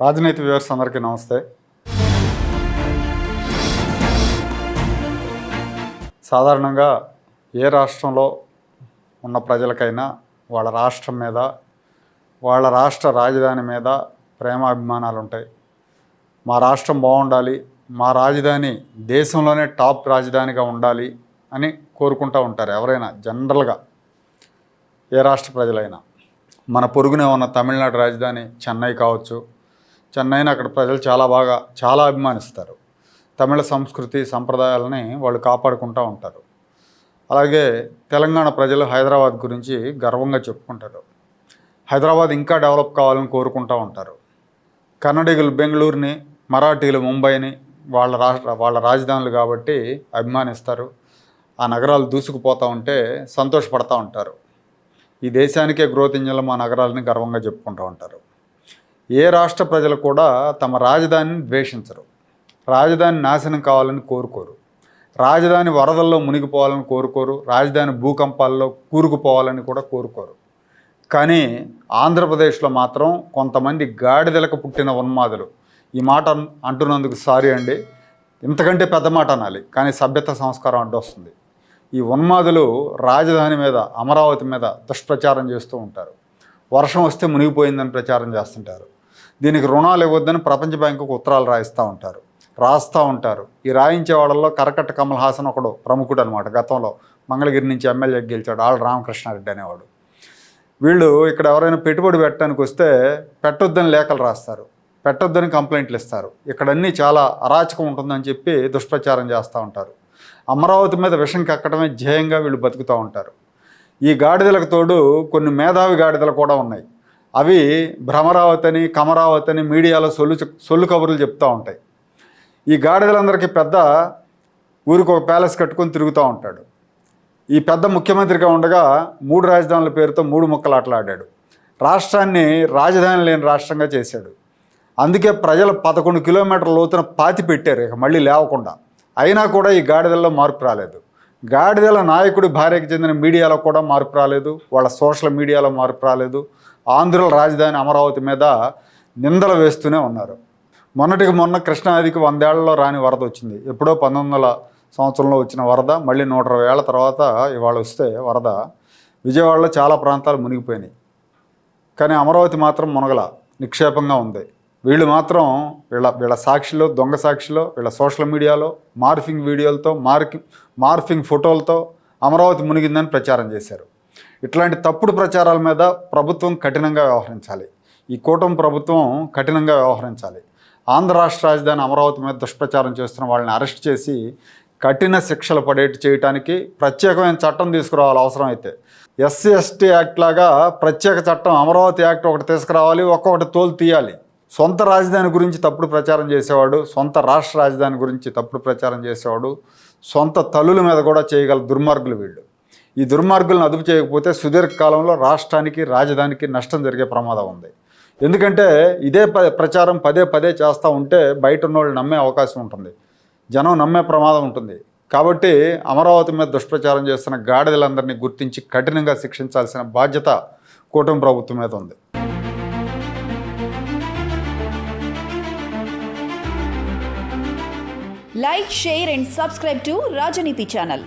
రాజనీతి వ్యూవర్స్ అందరికీ నమస్తే. సాధారణంగా ఏ రాష్ట్రంలో ఉన్న ప్రజలకైనా వాళ్ళ రాష్ట్రం మీద వాళ్ళ రాష్ట్ర రాజధాని మీద ప్రేమాభిమానాలు ఉంటాయి. మా రాష్ట్రం బాగుండాలి మా రాజధాని దేశంలోనే టాప్ రాజధానిగా ఉండాలి అని కోరుకుంటూ ఉంటారు ఎవరైనా జనరల్గా. ఏ రాష్ట్ర ప్రజలైనా. మన పొరుగునే ఉన్న తమిళనాడు రాజధాని చెన్నై కావచ్చు చెన్నైని అక్కడ ప్రజలు చాలా బాగా చాలా అభిమానిస్తారు. తమిళ సంస్కృతి సంప్రదాయాలని వాళ్ళు కాపాడుకుంటూ ఉంటారు. అలాగే తెలంగాణ ప్రజలు హైదరాబాద్ గురించి గర్వంగా చెప్పుకుంటారు. హైదరాబాద్ ఇంకా డెవలప్ కావాలని కోరుకుంటూ ఉంటారు. కన్నడిగులు బెంగళూరుని మరాఠీలు ముంబైని వాళ్ళ రాష్ట్ర వాళ్ళ రాజధానులు కాబట్టి అభిమానిస్తారు. ఆ నగరాలు దూసుకుపోతూ ఉంటే సంతోషపడతా ఉంటారు. ఈ దేశానికే గ్రోత్ ఇంజన్లు మా నగరాలని గర్వంగా చెప్పుకుంటూ ఉంటారు. ఏ రాష్ట్ర ప్రజలు కూడా తమ రాజధానిని ద్వేషించరు. రాజధాని నాశనం కావాలని కోరుకోరు. రాజధాని వరదల్లో మునిగిపోవాలని కోరుకోరు. రాజధాని భూకంపాల్లో కూరుకుపోవాలని కూడా కోరుకోరు. కానీ ఆంధ్రప్రదేశ్లో మాత్రం కొంతమంది గాడిదలకు పుట్టిన ఉన్మాదులు. ఈ మాట అంటున్నందుకు సారీ అండి. ఇంతకంటే పెద్ద మాట అనాలి. కానీ సభ్యత సంస్కారం అడ్డొస్తుంది. ఈ ఉన్మాదులు రాజధాని మీద అమరావతి మీద దుష్ప్రచారం చేస్తూ ఉంటారు. వర్షం వస్తే మునిగిపోయిందని ప్రచారం చేస్తుంటారు. దీనికి రుణాలు ఇవ్వద్దని ప్రపంచ బ్యాంకుకు ఉత్తరాలు రాయిస్తూ ఉంటారు. రాస్తూ ఉంటారు. ఈ రాయించే వాళ్ళల్లో కరకట్ట కమల్ హాసన్ ఒకడు ప్రముఖుడు అనమాట గతంలో. మంగళగిరి నుంచి ఎమ్మెల్యే గెలిచాడు. ఆళ్ళ రామకృష్ణారెడ్డి అనేవాడు. వీళ్ళు ఇక్కడ ఎవరైనా పెట్టుబడి పెట్టడానికి వస్తే పెట్టొద్దని లేఖలు రాస్తారు. పెట్టొద్దని కంప్లైంట్లు ఇస్తారు. ఇక్కడన్నీ చాలా అరాచకం ఉంటుందని చెప్పి దుష్ప్రచారం చేస్తూ ఉంటారు. అమరావతి మీద విషం కక్కడమే ధ్యేయంగా వీళ్ళు బతుకుతూ ఉంటారు. ఈ గాడిదలకు తోడు కొన్ని మేధావి గాడిదలు కూడా ఉన్నాయి. అవి భ్రమరావతని కమరావతని కమరావతి అని మీడియాలో సొల్లు సొల్లు కబుర్లు చెప్తూ ఉంటాయి. ఈ గాడిదలందరికీ పెద్ద ఊరికి ఒక ప్యాలెస్ కట్టుకొని తిరుగుతూ ఉంటాడు. ఈ పెద్ద ముఖ్యమంత్రిగా ఉండగా మూడు రాజధానుల పేరుతో మూడు ముక్కలు ఆటలాడాడు రాష్ట్రాన్ని రాజధాని లేని రాష్ట్రంగా చేశాడు. అందుకే ప్రజలు పదకొండు కిలోమీటర్ల లోతున పాతి పెట్టారు ఇక మళ్ళీ లేవకుండా. అయినా కూడా ఈ గాడిదల్లో మార్పు రాలేదు. గాడిదల నాయకుడి భార్యకి చెందిన మీడియాలో కూడా మార్పు రాలేదు. వాళ్ళ సోషల్ మీడియాలో మార్పు రాలేదు. ఆంధ్రుల రాజధాని అమరావతి మీద నిందలు వేస్తూనే ఉన్నారు. మొన్నటికి మొన్న కృష్ణానదికి వందేళ్ళలో రాని వరద వచ్చింది. ఎప్పుడో పంతొమ్మిది వందల సంవత్సరంలో వచ్చిన వరద మళ్ళీ నూట ఇరవై ఏళ్ళ తర్వాత ఇవాళ వస్తే వరద విజయవాడలో చాలా ప్రాంతాలు మునిగిపోయినాయి. కానీ అమరావతి మాత్రం మునగల నిక్షేపంగా ఉంది. వీళ్ళు మాత్రం వీళ్ళ వీళ్ళ సాక్షిలో దొంగ సాక్షిలో వీళ్ళ సోషల్ మీడియాలో మార్ఫింగ్ వీడియోలతో మార్కి మార్ఫింగ్ ఫోటోలతో అమరావతి మునిగిందని ప్రచారం చేశారు. ఇట్లాంటి తప్పుడు ప్రచారాల మీద ప్రభుత్వం కఠినంగా వ్యవహరించాలి. ఈ కూటమి ప్రభుత్వం కఠినంగా వ్యవహరించాలి. ఆంధ్ర రాష్ట్ర రాజధాని అమరావతి మీద దుష్ప్రచారం చేస్తున్న వాళ్ళని అరెస్ట్ చేసి కఠిన శిక్షలు పడేట్టు చేయడానికి ప్రత్యేకమైన చట్టం తీసుకురావాలి అవసరం అయితే ఎస్సీ ఎస్టీ యాక్ట్ లాగా ప్రత్యేక చట్టం అమరావతి యాక్ట్ ఒకటి తీసుకురావాలి ఒక్కొక్కటి తోలు తీయాలి. సొంత రాజధాని గురించి తప్పుడు ప్రచారం చేసేవాడు సొంత రాష్ట్ర రాజధాని గురించి తప్పుడు ప్రచారం చేసేవాడు సొంత తల్లుల మీద కూడా చేయగల దుర్మార్గులు వీళ్ళు. ఈ దుర్మార్గులను అదుపు చేయకపోతే సుదీర్ఘకాలంలో రాష్ట్రానికి రాజధానికి నష్టం జరిగే ప్రమాదం ఉంది. ఎందుకంటే ఇదే ప్రచారం పదే పదే చేస్తూ ఉంటే బయట ఉన్న వాళ్ళు నమ్మే అవకాశం ఉంటుంది. జనం నమ్మే ప్రమాదం ఉంటుంది. కాబట్టి అమరావతి మీద దుష్ప్రచారం చేస్తున్న గాడిదలందరినీ గుర్తించి కఠినంగా శిక్షించాల్సిన బాధ్యత కూటమి ప్రభుత్వం మీద ఉంది. Like share and subscribe to Rajaneeti channel